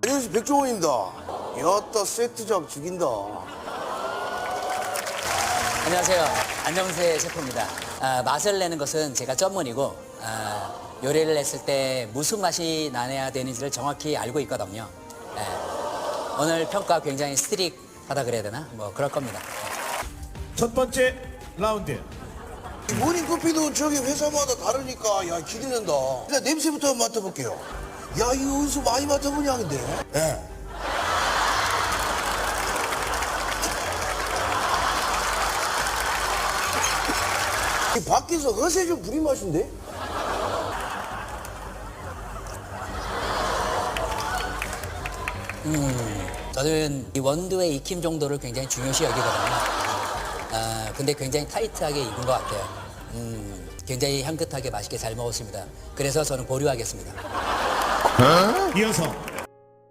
안녕하세요 백종원입니다. 야따 세트장 죽인다. 안녕하세요. 안정세 셰프입니다. 아, 맛을 내는 것은 제가 전문이고 아, 요리를 했을 때 무슨 맛이 나야 되는지를 정확히 알고 있거든요. 예. 오늘 평가 굉장히 스트릭하다 그래야 되나? 뭐 그럴 겁니다. 첫 번째 라운드 이 모닝 커피도 저기 회사마다 다르니까 야 기대된다. 일단 냄새부터 한번 맡아볼게요. 야 이거 어디서 많이 맡아본 향인데. 예. 이 밖에서 허세 좀 부린 맛인데? 저는 이 원두의 익힘 정도를 굉장히 중요시 여기거든요. 아, 근데 굉장히 타이트하게 익은 것 같아요. 음, 굉장히 향긋하게 맛있게 잘 먹었습니다. 그래서 저는 보류하겠습니다. 이어서